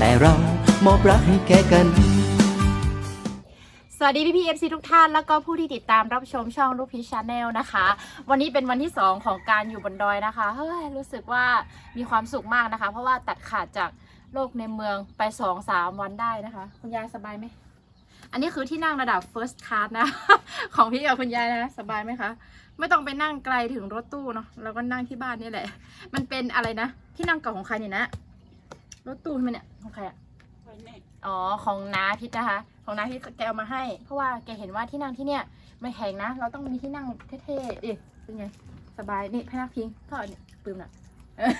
แต่เรามอบรักให้แก่กัน สวัสดีพี่พีเอฟซีทุกท่าน แล้วก็ผู้ที่ติดตามรับชมช่องลูกพีชาแนลนะคะ วันนี้เป็นวันที่ 2 ของการอยู่บนดอยนะคะเฮ้ยรู้สึกว่ามีความสุขมากนะคะ เพราะว่าตัดขาดจากโลกในเมืองไป 2-3 วันได้นะคะ คุณยายสบายไหมอันนี้คือที่นั่งระดับ first class นะ ของพี่กับคุณยายนะ สบายไหมคะ ไม่ต้องไปนั่งไกลถึงรถตู้เนาะเราก็นั่งที่บ้านนี่แหละ มันเป็นอะไรนะ ที่นั่งเก่าของใครเนี่ยนะ รถตู้ใช่ไหมเนี่ยของใครอะอ๋อของน้าพิษนะคะ ของน้าพิษแกเอามาให้ เพราะว่าแกเห็นว่าที่นั่งที่เนี่ยไม่แข็งนะ เราต้องมีที่นั่งเท่ๆดิเป็นไงสบายนี่พนักพิงก็เนี่ยปืมน่ะเออ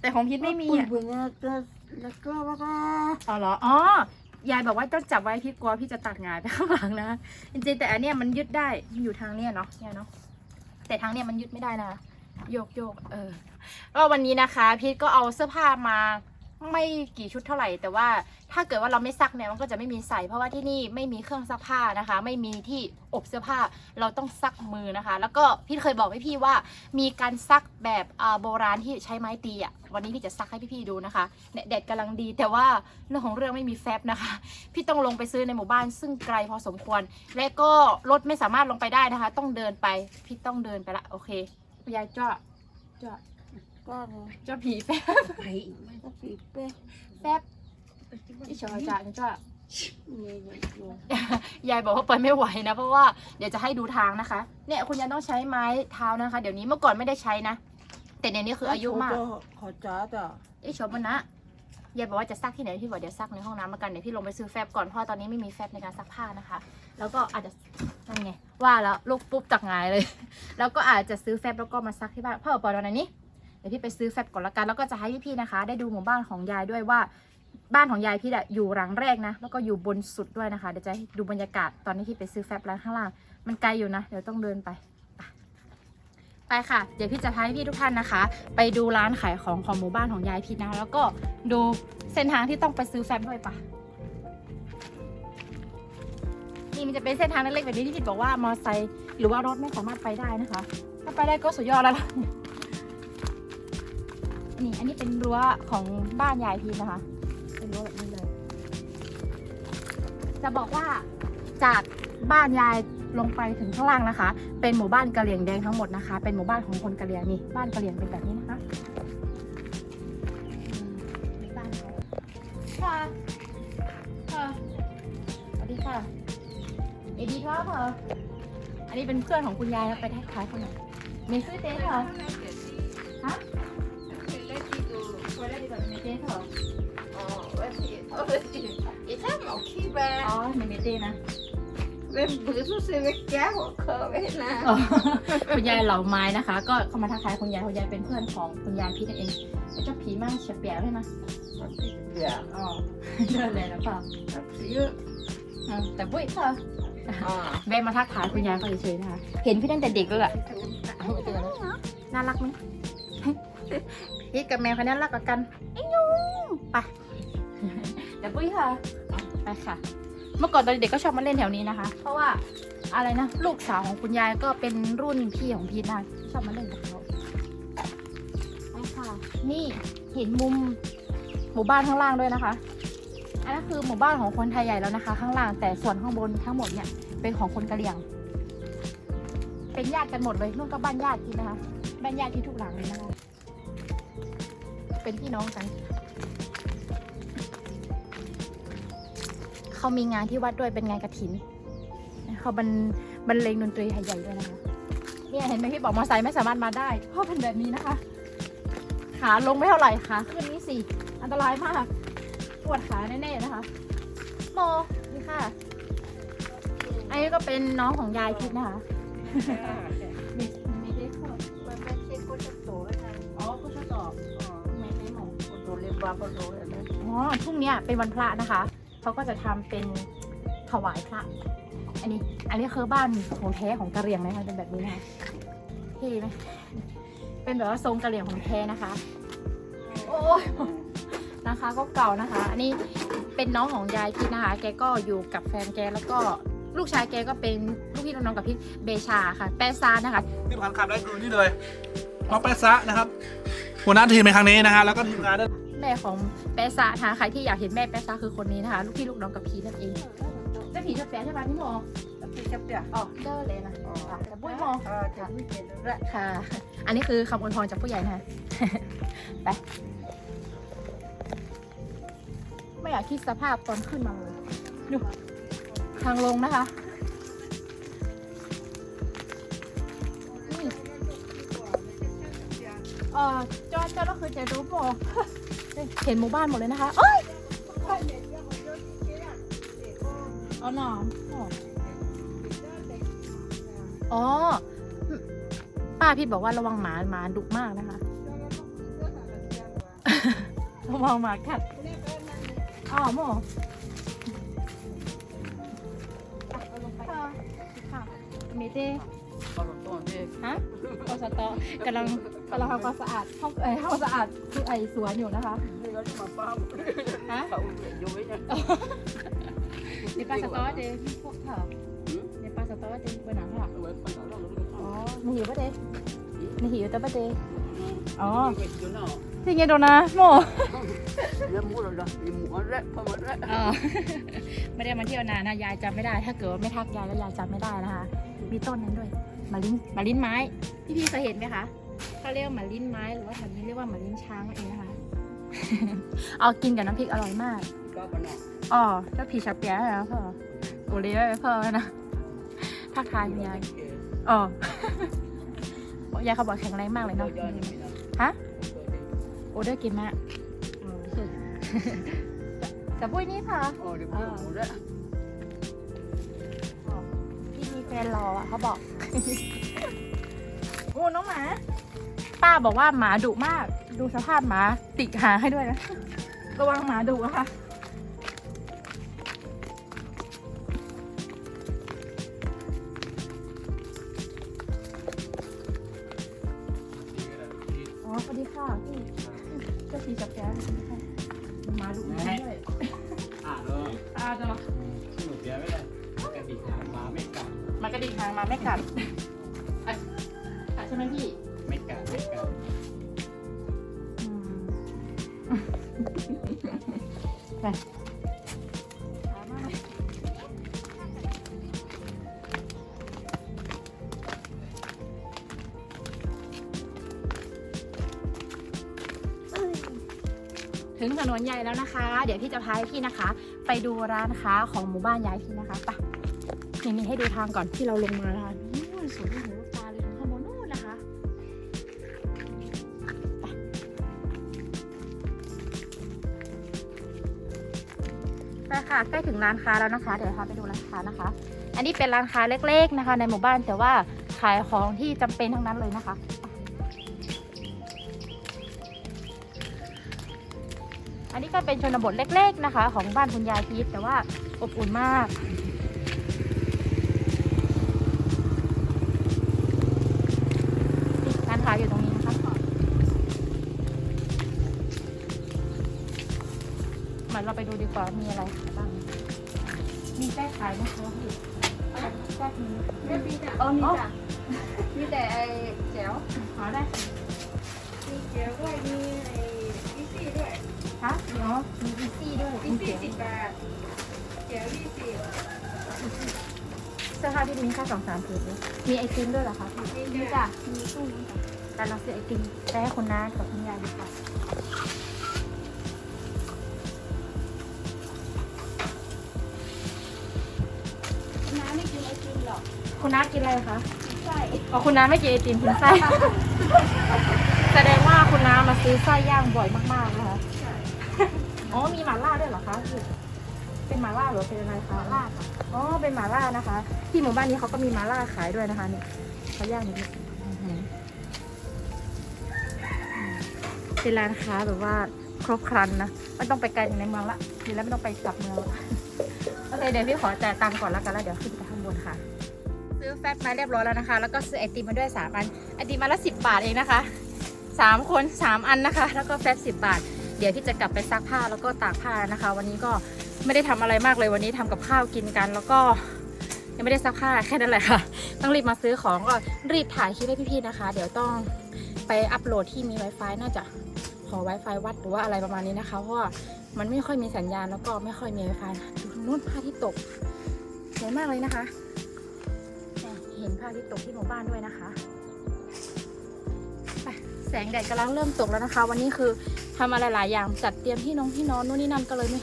แต่ของพิษไม่มีอะแล้วก็แล้วก็อ๋อเหรอ อ๋อ ยายบอกว่าต้องจับไว้พี่กลัวพี่จะตัดหงายไปข้างหลังนะ จริงๆ แต่อันเนี้ยมันยึดได้มันอยู่ทางเนี้ยเนาะเนี่ยเนาะ แต่ทางเนี้ยมันยึดไม่ได้นะ โยกโยกเออ ก็วันนี้นะคะ พีทก็เอาเสื้อผ้ามา ไม่กี่ชุดเท่าไหร่ แต่ว่าถ้าเกิดว่าเราไม่ซักเนี่ยมันก็จะไม่มีใส่เพราะว่าที่นี่ไม่มีเครื่องซักผ้านะคะ ไม่มีที่อบเสื้อผ้าเราต้องซักมือนะคะ แล้วก็พี่เคยบอกพี่ๆว่า มีการซักแบบโบราณที่ใช้ไม้ตีอะวันนี้พี่จะซักให้พี่ๆดูนะคะแดดกำลังดี แต่ว่าเรื่องของเรื่องไม่มีแฟบนะคะ พี่ต้องลงไปซื้อในหมู่บ้านซึ่งไกลพอสมควร และก็รถไม่สามารถลงไปได้นะคะ ต้องเดินไปพี่ต้องเดินไปละโอเคยายจ้าจ้า ก็เลยจ้าผีแฟบไปไม่ก็ปีเป้แฟบอีชอจ้าจ้าเนี่ยเนี่ยเนี่ยยายบอกว่าไปไม่ไหวนะเพราะว่าเดี๋ยวจะให้ดูทางนะคะ เนี่ยคุณยายต้องใช้ไม้เท้านะคะ เดี๋ยวนี้เมื่อก่อนไม่ได้ใช้นะ แต่เดี๋ยวนี้คืออายุมาก ขอจ้าจ้ะไอ้ชมมันนะยายบอกว่าจะซักที่ไหนพี่บอกเดี๋ยวซักในห้องน้ำมากันเดี๋ยวพี่ลงไปซื้อแฟบก่อนเพราะตอนนี้ไม่มีแฟบในการซักผ้านะคะ แล้วก็อาจจะนั่นไงว่าแล้วลูกปุ๊บจากหงายเลย แล้วก็อาจจะซื้อแฟบแล้วก็มาซักที่บ้านพ่อปล่อยตอนนี้เดี๋ยวพี่ไปซื้อแฟบก่อนละกันแล้วก็จะให้พี่ๆนะคะ ได้ดูหมู่บ้านของยายด้วยว่า บ้านของยายพี่อะอยู่หลังแรกนะ แล้วก็อยู่บนสุดด้วยนะคะเดี๋ยวจะดูบรรยากาศตอนที่พี่ไปซื้อแฟบร้านข้างล่างมันไกลอยู่นะ เดี๋ยวต้องเดินไปไปค่ะ เดี๋ยวพี่จะพาให้พี่ทุกท่านนะคะ ไปดูร้านขายของของหมู่บ้านของยายพี่นะแล้วก็ดูเส้นทางที่ต้องไปซื้อแฟบด้วยปะนี่มันจะเป็นเส้นทางเล็กๆแบบนี้ที่พี่บอกว่ามอไซค์หรือว่ารถไม่สามารถไปได้นะคะ ถ้าไปได้ก็สุดยอดแล้วล่ะ นี่อันนี้เป็นรั้วของบ้านยายพี่นะคะ เป็นรั้วแบบนี้เลย จะบอกว่าจากบ้านยายลงไปถึงข้างล่างนะคะ เป็นหมู่บ้านกะเหรี่ยงแดงทั้งหมดนะคะ เป็นหมู่บ้านของคนกะเหรี่ยงนี่ บ้านกะเหรี่ยงเป็นแบบนี้นะคะบ้านเขาค่ะค่ะสวัสดีค่ะเอดีครับเหรออันนี้เป็นเพื่อนของคุณยายแล้วไปทักทายเขาหน่อยมีซื้อเต้เหรอฮะ เคยได้ดีกว่ามีเต้เหรออีท่าหมอขี้แบอ๋อมีเต้นะเว็บบื้อสุดเสียแก้วเคอไว้นะอ๋อคุณยายเหล่าไม้นะคะ ก็เข้ามาทักทายคุณยายคุณยายเป็นเพื่อนของคุณยายพี่นั่นเองแล้วเจ้าผีมากเฉียบเปียใช่ไหมอย่าอ๋อเดินเลยแล้วเปล่าเยอะอ่าแต่บุ้ยเธออ่าแวะมาทักทายคุณยายเขาเฉยๆนะคะ เห็นพี่ตั้งแต่เด็กเลยอะเอาเจอแล้วน่ารักไหม พี่กับแมวเขาน่ารักกว่ากันไอ้หนูไปแต่บุ้ยค่ะไปค่ะ เมื่อก่อนตอนเด็กก็ชอบมาเล่นแถวนี้นะคะ เพราะว่าอะไรนะลูกสาวของคุณยายก็เป็นรุ่นพี่ของพีทนะชอบมาเล่นกับเขาไปค่ะ นี่เห็นมุมหมู่บ้านข้างล่างด้วยนะคะ อันนั้นคือหมู่บ้านของคนไทยใหญ่แล้วนะคะ ข้างล่างแต่ส่วนข้างบนทั้งหมดเนี่ยเป็นของคนกะเหรี่ยง เป็นญาติกันหมดเลยนู่นก็บ้านญาติที่นะคะ บ้านญาติที่ทุกหลังเลยนะคะ เป็นพี่น้องกัน เขามีงานที่วัดด้วยเป็นงานกระถิน เขาบรรบรรเลงดนตรีไทยใหญ่ด้วยนะคะเนี่ยเห็นไหมพี่บอกมอไซค์ไม่สามารถมาได้ เพราะเป็นแบบนี้นะคะ ขาลงไม่เท่าไหร่ขาขึ้นนี่สิอันตรายมากปวดขาแน่ๆนะคะโมนี่ค่ะ อันนี้ก็เป็นน้องของยายพิษนะคะ คนโตเรียบร้อยคนโตแล้วนะอ๋อพรุ่งเนี้ยเป็นวันพระนะคะเขาก็จะทำเป็นถวายพระ อันนี้ อันนี้คือบ้านของแท้ของกะเหรี่ยงนะคะเป็นแบบนี้นะคะเท่ไหมเป็นแบบว่าทรงกะเหรี่ยงของแท้นะคะ โอ้ยนะคะก็เก่านะคะ อันนี้เป็นน้องของยายพิษนะคะ แกก็อยู่กับแฟนแกแล้วก็ลูกชายแกก็เป็นลูกพี่ลูกน้องกับพี่เบชาค่ะ แปซานะคะ ที่ผ่านขับได้คือนี่เลยน้องแปะซะนะครับหัวหน้าทีมในครั้งนี้นะฮะแล้วก็ทีมงานด้วย แม่ของแปะซะนะคะใครที่อยากเห็นแม่แปะซะคือคนนี้นะคะ ลูกพี่ลูกน้องกับพีนั่นเองเจะผีจะแปะใช่ไหมพี่โม Tapi siapa? อ๋อเดอร์เลยนะค่ะแต่ปุ้ยโม Ah, tapi kita ค่ะ อันนี้คือคำอวยพรจากผู้ใหญ่นะคะไปไม่อยากคิดสภาพตอนขึ้นมาเลยดูทางลงนะคะนี่เออจอดจอดก็คือจะรู้โม เห็นหมู่บ้านหมดเลยนะคะเอ้ยอ๋อหนอมอ๋อ ป้าพี่บอกว่าระวังหมาหมาดุมากนะคะ ระวังหมากัดอ๋อโมค่ะค่ะเมเต้ kalau tuan dia ฮะกสตกำลังกำลังทำความสะอาดห้องเอ้ยห้องสะอาดคือไอสวนอยู่นะคะ dia ada faham. ฮะ Kau jauhnya. ในปลาสตอเดย์พวกเถอะในปลาสตอเดย์เป็นหนังค่ะอ๋อในหิวปะเดย์ในหิวแต่ปะเดย์ Oh. ที่ ไงโดนะโม Dia mula dah. Dia muarek, pemarek. อ๋อไม่ได้มาเที่ยวนานนะยายจำไม่ได้ ถ้าเกิดว่าไม่ทักยายแล้วยายจำไม่ได้นะคะ มีต้นนั้นด้วยมาลิ้นมาลิ้นไม้ พี่พี่ๆเคยเห็นไหมคะเขาเรียกมาลิ้นไม้หรือว่าแถวนี้เรียกว่ามาลิ้นช้างนั่นเองนะคะ เอากินกับน้ำพริกอร่อยมาก Kau apa nak? อ๋อเจ้าผีชาเปียนะพ่อโอเลี้ยพ่อนะทักทายยายอ๋อ ยายเขาบอกแข็งแรงมากเลยเนาะฮะ โอเดอร์กินมากอ๋อสุดแต่ปุ้ยนี่ค่ะ Oh, dia pun muarek. พี่มีแฟนรออะเขาบอก โอ้น้องหมา ป้าบอกว่าหมาดุมาก ดูสภาพหมาติกหางให้ด้วยนะ ระวังหมาดุอะค่ะ แก้วค่ะหมาดูด้วยอ่าแล้วอ่าจะมาสนุกเดียวไม่ได้กระดิกหางมาไม่กัดมากระดิกหางมาไม่กัดอะกัดใช่ไหมพี่ไม่กัดไม่กัดไป นนใหญ่แล้วนะคะ เดี๋ยวพี่จะพาให้พี่นะคะ ไปดูร้านค้าของหมู่บ้านยายพี่นะคะไปนี่มีให้ดูทางก่อนที่เราลงมานะคะนู่นสุดหูลูกตาเลยถึงข้างบนนู่นนะคะไปค่ะใกล้ถึงร้านค้าแล้วนะคะ เดี๋ยวพาไปดูร้านค้านะคะ อันนี้เป็นร้านค้าเล็ก ๆนะคะ ในหมู่บ้านแต่ว่าขายของที่จำเป็นทั้งนั้นเลยนะคะ อันนี้ก็เป็นชนบทเล็ก ๆนะคะ ของบ้านคุณยายพีทแต่ว่าอบอุ่นมาก ร้านค้าอยู่ตรงนี้นะคะมาเราไปดูดีกว่ามีอะไรขายบ้าง มีแป้งขายไหมคะพี่แป้งมี Dia pindah. Oh, ni Oh. dah. Ni dah ai jauh. ขอได้ Ni jauh ด้วยมีไอ้ ยี่สิบด้วยคะเนาะมีอีซี่ด้วยมียี่เสียงสิบบาทเจียวยี่สิบเสื้อผ้าที่มีแค่สองสามผืนเลยมีไอติมด้วยเหรอคะพี่นี่มีจ้ะจ้ะมีตู้นี้จ้ะแต่เราซื้อไอติมไปให้คุณน้ากับคุณยายดีกว่าน้าไม่กินไอติมหรอกคุณน้ากินอะไรคะใช่อ๋อคุณน้าไม่กินไอติมคุณไส้ ซื้อไส้ย่างบ่อยมากๆนะคะใช่อ๋อมีหม่าล่าด้วยเหรอคะพี่เป็นหม่าล่าหรือเป็นอะไรคะลาดค่ะอ๋อเป็นหม่าล่านะคะ ที่หมู่บ้านนี้เขาก็มีหม่าล่าขายด้วยนะคะเนี่ยเขาย่างนิดๆอื้อหือเป็นร้านค้าแบบว่าครบครันนะไม่ต้องไปไกลถึงในเมืองละทีแล้วไม่ต้องไปกลับเมืองละโอเคเดี๋ยวพี่ขอจ่ายตังค์ก่อนแล้วกันแล้วเดี๋ยวขึ้นไปข้างบนค่ะ ซื้อแฟตมาเรียบร้อยแล้วนะคะ แล้วก็ซื้อไอติมมาด้วยสามอันไอติมมาละสิบบาทเองนะคะ สามคนสามอันนะคะ แล้วก็แฟตสิบบาท เดี๋ยวที่จะกลับไปซักผ้าแล้วก็ตากผ้านะคะ วันนี้ก็ไม่ได้ทำอะไรมากเลยวันนี้ทำกับข้าวกินกัน แล้วก็ยังไม่ได้ซักผ้าแค่นั้นแหละค่ะ ต้องรีบมาซื้อของก็รีบถ่ายคลิปให้พี่ๆนะคะ เดี๋ยวต้องไปอัปโหลดที่มี Wi-Fi น่าจะขอ Wi-Fi วัดหรือว่าอะไรประมาณนี้นะคะ เพราะว่ามันไม่ค่อยมีสัญญาณแล้วก็ไม่ค่อยมี Wi-Fi ดูนู้นพระอาที่ตกสวยมากเลยนะคะ เห็นพระอาที่ตกที่หมู่บ้านด้วยนะคะ สงแดดกำลังเริ่มตกแล้วนะคะ วันนี้คือทำอะไรหลายอย่างจัดเตรียมที่นอนที่นอนนู่นนี่นั่นก็เลยไม่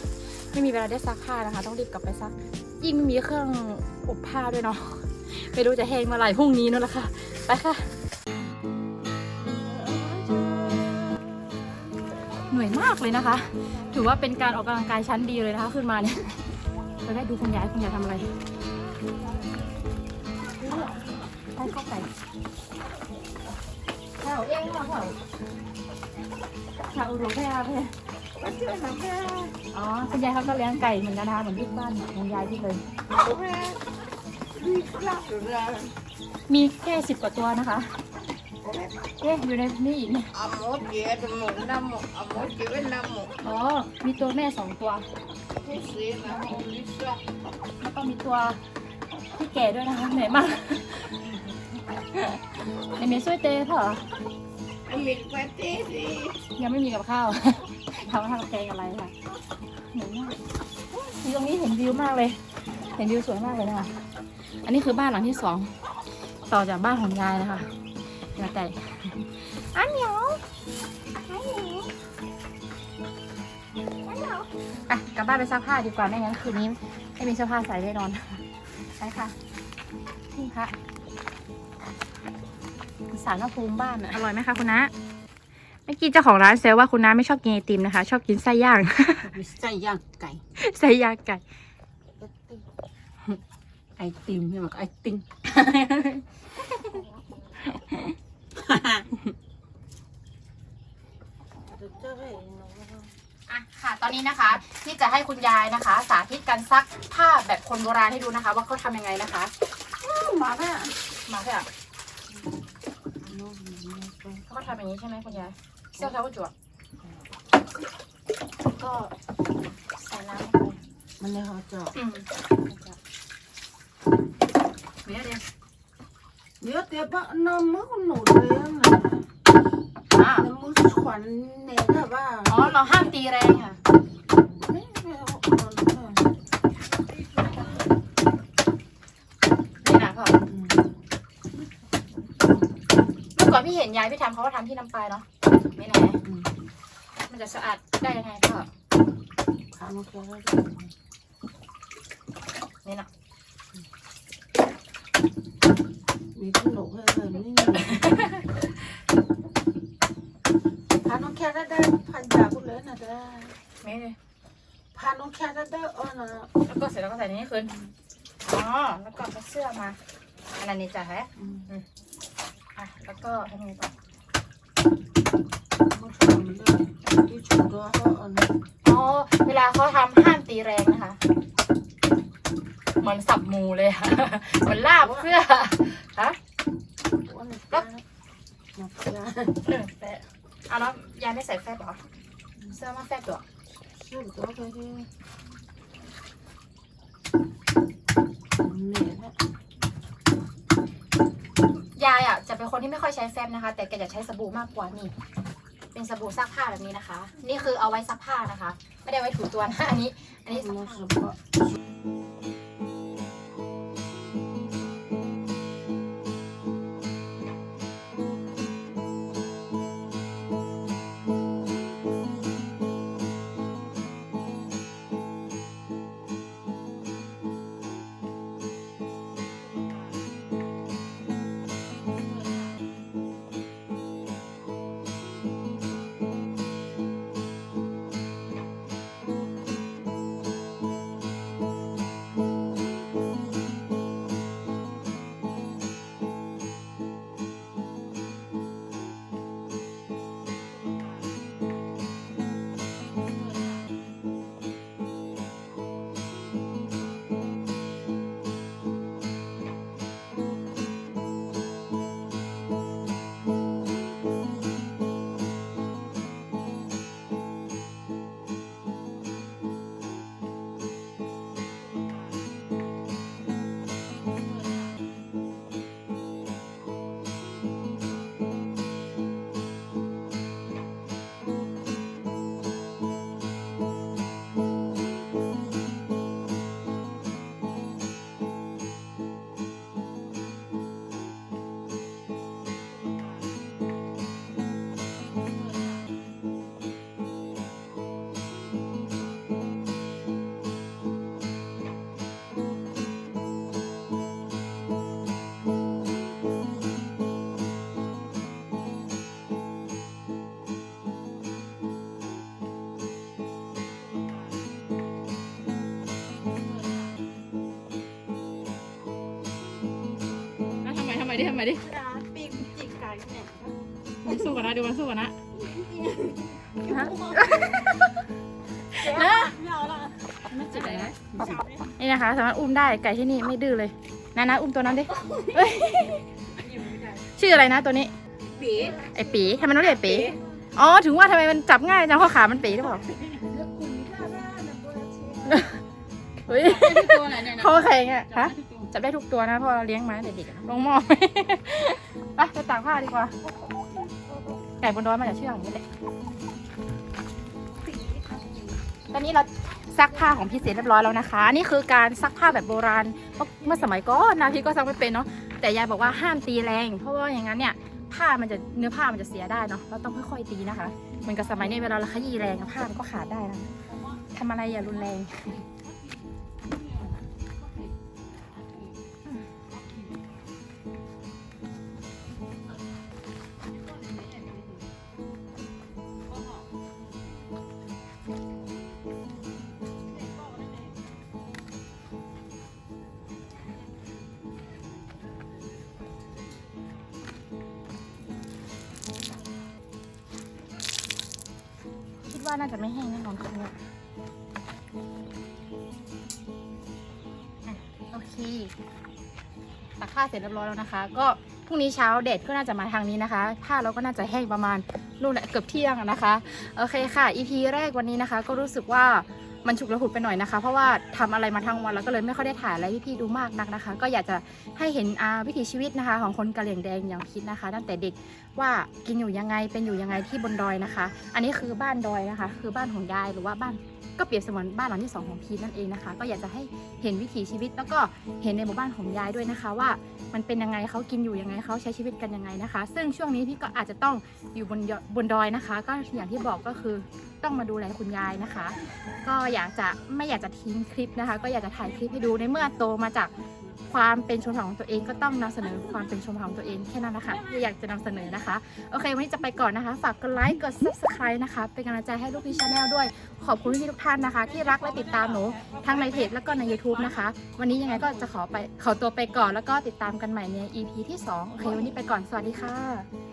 ไม่มีเวลาได้ซักผ้านะคะ ต้องรีบกลับไปซัก ยิ่งไม่มีเครื่องอบผ้าด้วยเนาะไม่รู้จะแห้งเมื่อไหร่พรุ่งนี้นั่นแหละค่ะไปค่ะเหนื่อยมากเลยนะคะ ถือว่าเป็นการออกกำลังกายชั้นดีเลยนะคะ ขึ้นมาเนี่ยเราได้ดูคุณยายคุณยายทำอะไรใช้ข้าไก่ข้าเองเหรอข้าวข้าวอุดมแพร่แพร่ Bắt chưa làm ra อ๋อคุณยายเขาก็เลี้ยงไก่เหมือนกันนะคะเหมือนที่บ้านของยายที่เลยมีแค่สิบกว่าตัวนะคะเอ๊ะอยู่ในนี่อีกเนี่ย À một chuyện thì một năm một À một chuyện với năm một อ๋อ มีตัวแม่สองตัวแล้วก็มีตัวที่แก่ด้วยนะคะเหนื่อยมาก ไอเมย์ช่วยเต้เถอะ Anh mình phải tí đi ยังไม่มีกับข้าวทำทำแกงอะไรค่ะเหนื่อยมากตรงนี้เห็นวิวมากเลย เห็นวิวสวยมากเลยนะคะ อันนี้คือบ้านหลังที่สองต่อจากบ้านของยายนะคะเดี๋ยแต่อันเหนียวอันเหนียวอันเหนียวอะกลับบ้านไปซักผ้าดีกว่าไม่งั้นคืนนี้ไม่มีเสื้อผ้าใส่แน่นอนไปค่ะนี่ค่ะ สารพระภูมิบ้านอะอร่อยไหมคะคุณน้าเมื่อกี้เจ้าของร้านเซลว่าคุณน้าไม่ชอบกินไอติมนะคะ ชอบกินไส้ย่างไส้ย่างไก่ไส้ย่างไก่ ไอติมใช่ไหมไอติมอะค่ะ ตอนนี้นะคะที่จะให้คุณยายนะคะ สาธิตการซักผ้าแบบคนโบราณให้ดูนะคะ ว่าเขาทำยังไงนะคะ มาแม่มาค่ะ เขาก็ทำอย่างนี้ใช่ไหมคุณยายเสื้อเท้าก็จวบก็ใส่น้ำลงไปมันเลยเขาจะอืมเดี๋ยวเดี๋ยวเดี๋ยวเดี๋ยวบ้านน้ำมือหนูเลยนะอะน้ำมือขวัญเนี่ยนะว่าอ๋อเราห้ามตีแรงค่ะ ไม่ไม่เอา นี่นะพ่อเมื่อ ก่อนพี่เห็นยายพี่ทำเขาก็ทำที่น้ำปลายเนาะไม่ไหนมันจะสะอาดได้ยังไงพ่อข้าวมันแค่นี่เนาะมีขนมให้เลยนี่พาน้องแค่ได้พันยาคุณเลยนะได้นี่เลยพาน้องแค่ได้เออนะแล้วก็เสร็จแล้วก็ใส่นี่คืนอ๋อแล้วก็เอาเสื้อมาอันนั้นนี่จ้ะฮะ อะ แล้วก็ทำไงต่อมันชอบมันเลยที่ชุดตัวเขาเออนะอ๋อเวลาเขาทำห้ามตีแรงนะคะเหมือนสับหมูเลยค่ะเหมือนลาบเสื้อฮะวันนี้ก็นักยาเออแฟะเอาแล้วยายไม่ใส่แฟบเหรอเสื้อมาแฟบตัวชื่อตัวเขาที่เนี่ยนะ ยายอะจะ เป็นคนที่ไม่ค่อยใช้แฟบนะคะ แต่แกจะใช้สบู่มากกว่านี่ เป็นสบู่ซักผ้าแบบนี้นะคะ นี่คือเอาไว้ซักผ้านะคะ ไม่ได้ไว้ถูตัวนะอันนี้ อันนี้ซักมันผ้า มดิทำไมดิปีกจิกไก่เนี่ยมันสู้กันนะดูมันสู้กันนะฮะไม่เอาละไม่จิบอะไรนะนี่นะคะสามารถอุ้มได้ไก่ที่นี่ไม่ดื้อเลยนะนะอุ้มตัวนั้นดิเอ้ยชื่ออะไรนะตัวนี้ ปีไอ้ปีทำไมต้องเรียกไอ้ปีอ๋อถึงว่าทำไมมันจับง่ายจังเพราะขามันปีหรือเปล่าเฮ้ยตัวไหนเนี่ยเขาแข็งอะฮะ จับได้ทุกตัวนะพราะเราเลี้ยงมาตั้งแต่เด็กอะลงหม้อไปไปตากผ้าดีกว่าไก่บนดอยมันจะเชื่องอย่างนี้แหละตอนนี้เราซักผ้าของพี่เสร็จเรียบร้อยแล้วนะคะอันนี่คือการซักผ้าแบบโบราณเพราะเมื่อสมัยก่อนนะพี่ก็ซักไม่เป็นเนาะแต่ยายบอกว่าห้ามตีแรง เพราะว่าอย่างนั้นเนี่ยผ้ามันจะเนื้อผ้ามันจะเสียได้เนาะเราต้องค่อยๆตีนะคะเหมือนกับสมัยนี้เวลาเราขยี้แรงผ้ามันก็ขาดได้นะทำอะไรอย่ารุนแรง น่าจะไม่แห้งแน่นอนคืนนี้อ่โอเคตักผ้าเสร็จเรียบร้อยแล้วนะคะ ก็พรุ่งนี้เช้าแดดก็น่าจะมาทางนี้นะคะ ผ้าเราก็น่าจะแห้งประมาณนู่นแหละเกือบเที่ยงนะคะ โอเคค่ะ EP แรกวันนี้นะคะ ก็รู้สึกว่ามันฉุกระหุกไปหน่อยนะคะ เพราะว่าทำอะไรมาทั้งวันแล้วก็เลยไม่ค่อยได้ถ่ายอะไรพี่ๆดูมากนักนะคะ ก็อยากจะให้เห็นวิถีชีวิตนะคะ ของคนกะเหรี่ยงแดงอย่างพิษนะคะ ตั้งแต่เด็กว่ากินอยู่ยังไงเป็นอยู่ยังไงที่บนดอยนะคะ อันนี้คือบ้านดอยนะคะ คือบ้านของยายหรือว่าบ้านก็เปรียบเสมือนบ้านหลังที่สองของพีทนั่นเองนะคะ ก็อยากจะให้เห็นวิถีชีวิตแล้วก็เห็นในหมู่บ้านของยายด้วยนะคะ ว่ามันเป็นยังไงเขากินอยู่ยังไงเขาใช้ชีวิตกันยังไงนะคะ ซึ่งช่วงนี้พี่ก็อาจจะต้องอยู่บนบนดอยนะคะ ก็อย่างที่บอกก็คือต้องมาดูแลคุณยายนะคะ ก็อยากจะไม่อยากจะทิ้งคลิปนะคะ ก็อยากจะถ่ายคลิปให้ดูในเมื่อโตมาจาก ความเป็นชนเผ่าของตัวเองก็ต้องนำเสนอความเป็นชนเผ่าของตัวเองแค่นั้นนะคะที่อยากจะนำเสนอนะคะ โอเค วันนี้จะไปก่อนนะคะ ฝากกดไลค์กด subscribe นะคะ เป็นกำลังใจให้ลูกพี่ชาแนลด้วย ขอบคุณพี่ทุกท่านนะคะ ที่รักและติดตามหนูทั้งในเพจแล้วก็ใน YouTube นะคะ วันนี้ยังไงก็จะขอไปขอตัวไปก่อนแล้วก็ติดตามกันใหม่ใน EP ที่ 2 โอเค วันนี้ไปก่อนสวัสดีค่ะ